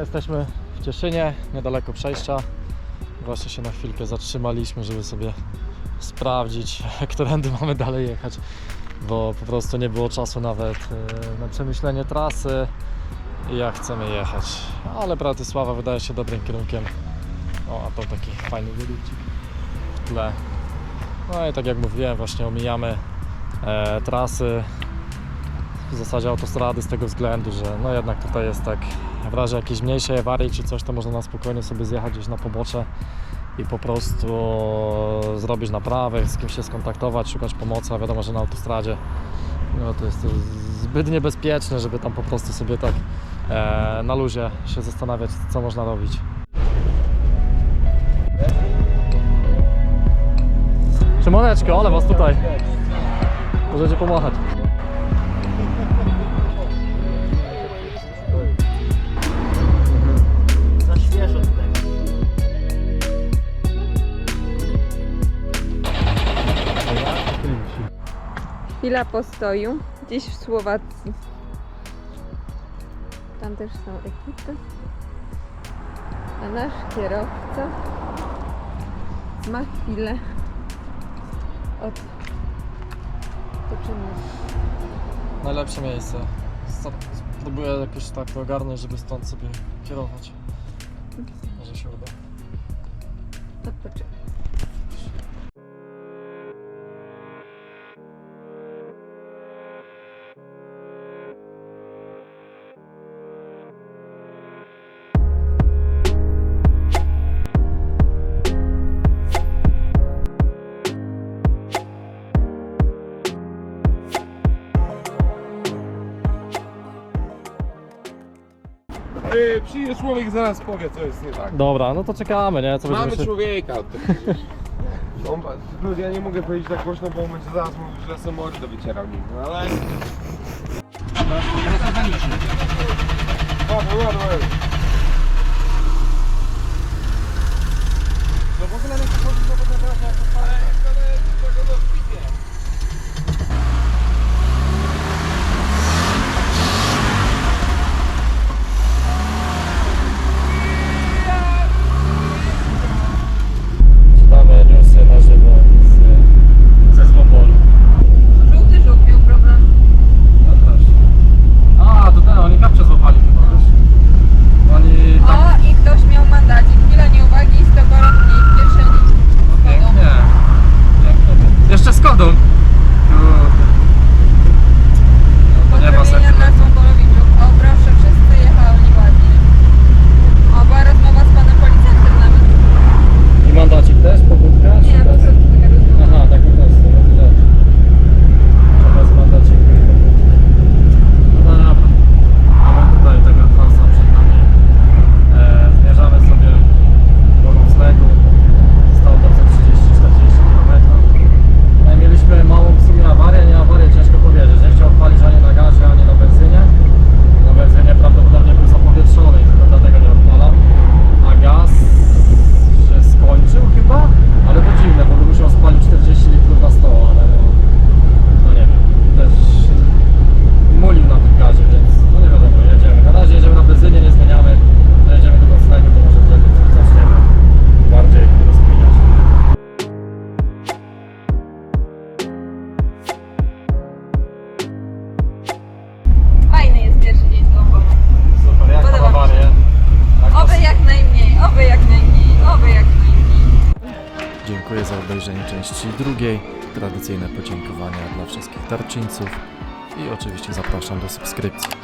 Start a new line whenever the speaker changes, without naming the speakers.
Jesteśmy w Cieszynie, niedaleko przejścia. Właśnie się na chwilkę zatrzymaliśmy, żeby sobie sprawdzić, którędy mamy dalej jechać, bo po prostu nie było czasu nawet e, na przemyślenie trasy i jak chcemy jechać. Ale Bratysława wydaje się dobrym kierunkiem. O, a to taki fajny wydupcik w tle. No i tak jak mówiłem, właśnie omijamy e, trasy, w zasadzie autostrady z tego względu, że no jednak tutaj jest tak w razie jakiejś mniejszej awarii czy coś, to można na spokojnie sobie zjechać gdzieś na pobocze i po prostu zrobić naprawę, z kimś się skontaktować, szukać pomocy, a wiadomo, że na autostradzie no to jest zbyt niebezpieczne, żeby tam po prostu sobie tak e, na luzie się zastanawiać, co można robić. Szymoneczko, ale was tutaj. Możecie pomachać.
Chwila postoju, gdzieś w Słowacji. Tam też są ekipy. A nasz kierowca ma chwilę od poczynku.
Najlepsze miejsce. Sta- Spróbuję jakoś tak to ogarnąć, żeby stąd sobie kierować. Może się uda.
Odpoczynek.
Yy, przyjdzie człowiek zaraz powie co jest nie tak.
Dobra, no to czekamy, nie? Co
Mamy
będziemy się...
człowieka. To On, no, ja nie mogę powiedzieć tak głośno, bo on będzie zaraz mówił, że sam mordę wycierał nim. No ale... Ładnie, ładnie. No
części drugiej. Tradycyjne podziękowania dla wszystkich darczyńców i oczywiście zapraszam do subskrypcji.